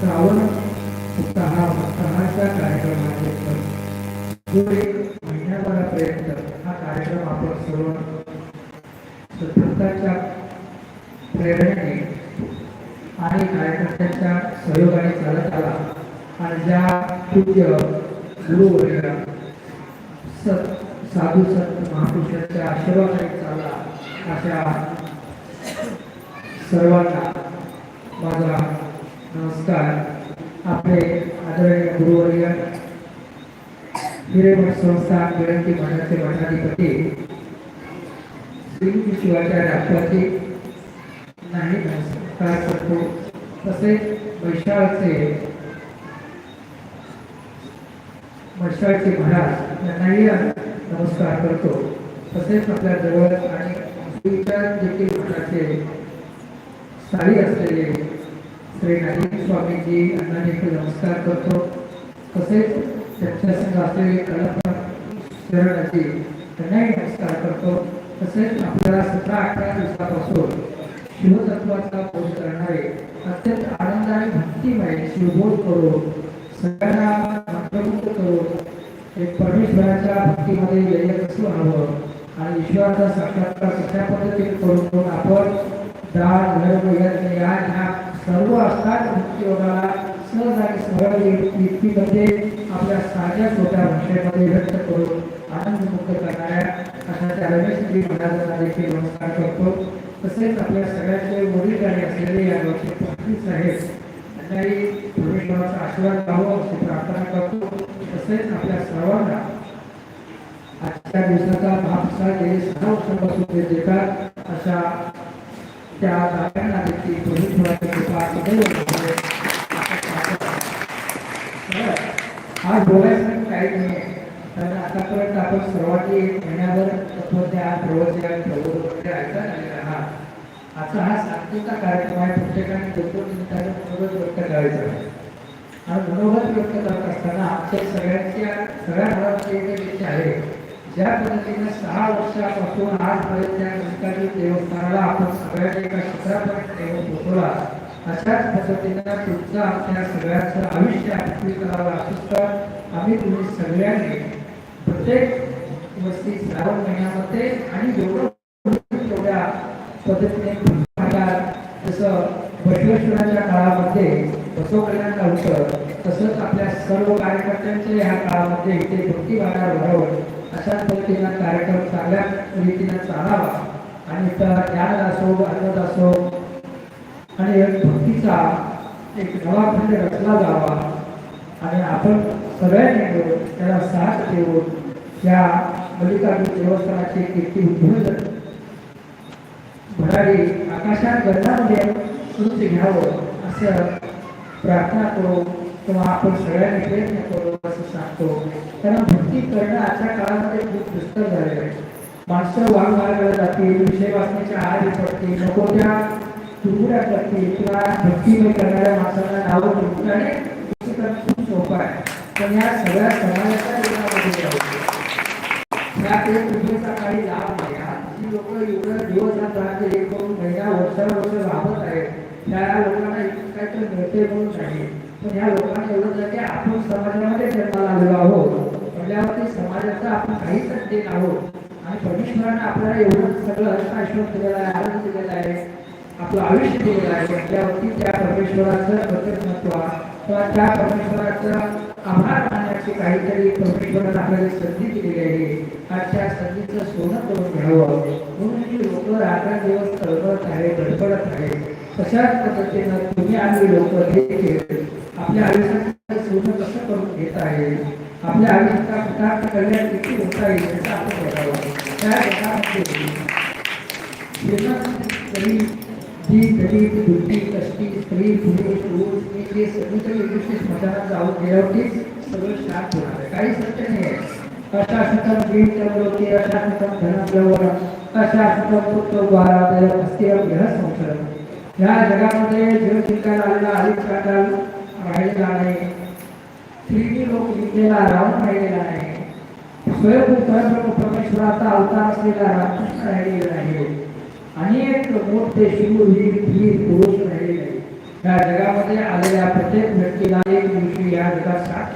श्रावण सहा सहाच्या कार्यक्रमाचे पुढे महिन्याभरापर्यंत हा कार्यक्रम आपण सर्व सत्ताच्या प्रेरणेने आणि कार्यकर्त्यांच्या सहयोगाने चालत आला. आणि ज्या पूज्य गुरुवर्ग सत साधू संत महापुरुषांच्या आशीर्वादाने चालला अशा सर्वांना माझा नमस्कार आपले आदरणीय गुरुवर्य हिरेमठ संस्थान विनंती मंडळाचे मठाधिपती श्री शिवाचार्य आपल्याचे नाही नमस्कार करतो. तसेच वैशाळचे वैशाळचे महाराज यांनाही नमस्कार करतो. तसेच आपल्या जवळ आणि श्रीविचार देखील मठाचे स्थायी असलेले श्री नारायण स्वामीजी यांना देखील नमस्कार करतो. तसेच त्यांच्या संघ असलेले कलाकार त्यांनाही नमस्कार करतो. तसेच आपल्याला सतरा अठरा दिवसापासून शिवतत्वाचा बोध करणारे अत्यंत आनंद आणि भक्तिमय शिवबोध करून सगळ्यांना मंत्रमुक्त करून एक परमेश्वराच्या भक्तीमध्ये लय कसं हवं आणि ईश्वराचा साक्षात्कार कशा पद्धतीने करून आपण दाळ धर्म यज्ञ या ह्या सर्व असतात योगाला सहज आणि सरळ युक्तीमध्ये आपल्या साध्या छोट्या भाषेमध्ये व्यक्त करून आनंदमुक्त करणाऱ्या अशा त्या रमेशजी महाराजांना देखील नमस्कार करतो. तसेच आपल्या सगळ्यांचे वडीलधारी असलेले या गावचे पाटील साहेब त्यांनाही परमेश्वराचा आशीर्वाद लावो अशी प्रार्थना करतो. तसेच आपल्या सर्वांना आजच्या दिवसाचा भापसा गेले सहा वर्षापासून ते देतात. अशा त्या दाव्यांना देखील परमेश्वराची आज बोलायचं काही नाही कारण आतापर्यंत आपण सर्वांनी एक महिन्याभर तत्वज्ञान प्रवचन प्रबोध वगैरे ऐकत आजचा हा शांतीचा कार्यक्रम आहे प्रत्येकाने दोन दोन मनोगत व्यक्त करायचं आणि मनोगत व्यक्त करत असताना आमच्या सगळ्यांच्या सगळ्या घरामध्ये एक आहे ज्या पद्धतीने सहा वर्षापासून आजपर्यंत त्या देवस्थानाला आपण सगळ्यांनी एका क्षेत्रापर्यंत देऊन पोहोचवला अशाच पद्धतीनं तुमचं आमच्या सगळ्यांचं आयुष्य करावं असं तर आम्ही तुम्ही सगळ्यांनी प्रत्येक वस्ती श्रावण महिन्यामध्ये आणि जेवढं तेवढ्या पद्धतीने जसं बसवेश्वराच्या काळामध्ये बसव कल्याण होतं तसंच आपल्या सर्व कार्यकर्त्यांचे ह्या काळामध्ये इथे भक्ती भागार भरावं अशा पद्धतीनं कार्यक्रम चांगल्या रीतीनं चालावा. आणि तर ज्ञान असो अन्नद असो आणि भक्तीचा एक नवा खंड रचला जावा. आणि आपण सगळ्यांनी मिळून त्याला साथ देऊन या मल्लिकार्जुन देवस्थानाची कीर्ती उद्ध्वस्त भरारी आकाशात गरजामध्ये सुरुच घ्यावं असं प्रार्थना करू किंवा आपण सगळ्यांनी प्रयत्न करू असं सांगतो. कारण भक्ती करणं आजच्या काळामध्ये खूप दुष्कर झालेलं आहे माणसं वाघ मारायला जातील विषय वाचण्याच्या आधी पडतील नको त्या तुरगुड्या करते किंवा भक्तिमय करणाऱ्या माणसांना नावं ठेवून आणि भक्ती करणं खूप सोपं आहे. पण या सगळ्या समाजाच्या जीवनामध्ये या ते पूजेचा काही लाभ नाही. जी लोक एवढं दिवस रात्र एक दोन महिना वर्षानुवर्ष राबत आहेत त्या लोकांना इतकं काहीतरी मिळते म्हणून नाही. पण या लोकांना एवढं जर की आपण समाजामध्ये जन्माला आलेलो आहोत म्हटल्यावरती समाजाचा आपण काहीच देत आहोत. आणि परमेश्वराने आपल्याला एवढं सगळं आश्वास दिलेलं आहे आनंद दिलेला आहे. आपलं आयुष्य दिलेलं आहे त्यावरती त्या परमेश्वराचं कृतज्ञत्व किंवा त्या परमेश्वराचा आभार मानण्याची काहीतरी परमेश्वरानं आपल्याला संधी दिलेली आहे. आणि त्या संधीचं सोनं करून घ्यावं. म्हणून ही लोक रात्रंदिवस तळपळत आहे धडपडत आहे तशाच पद्धतीनं तुम्ही आम्ही लोक देखील आपल्या आयुष्याचं सोनं कसं करून घेत आहे आपल्या आयुष्याचा प्रकार कल्याण किती होता येईल याचा आपण बघावा. त्या एका तरी जी गरीब दुःखी कष्टी स्त्री पुरुष पुरुष हे जे सगळीकडे एकवीसशे स्मशानात जाऊन गेल्यावरती सगळं शांत होणार आहे. काही सत्य नाही आहे. अशासकम वीरचंद्रोती अशासकम धनप्रवर अशासकम पुत्रद्वारा देव अस्थिर ग्रह संसार या जगामध्ये जीव चिंताला आलेला अलिक काकाल राहिलेला नाही. स्त्रीने लोक जिंकलेला राहून राहिलेला नाही. स्वयंभूत परमेश्वराचा अवतार असलेला रामकृष्ण राहिलेला नाही. अनेक मोठे शिववीर वीर पुरुष राहिलेले आहेत. या या जगामध्ये आलेल्या प्रत्येक व्यक्तीला एक दिवशी या जगात साथ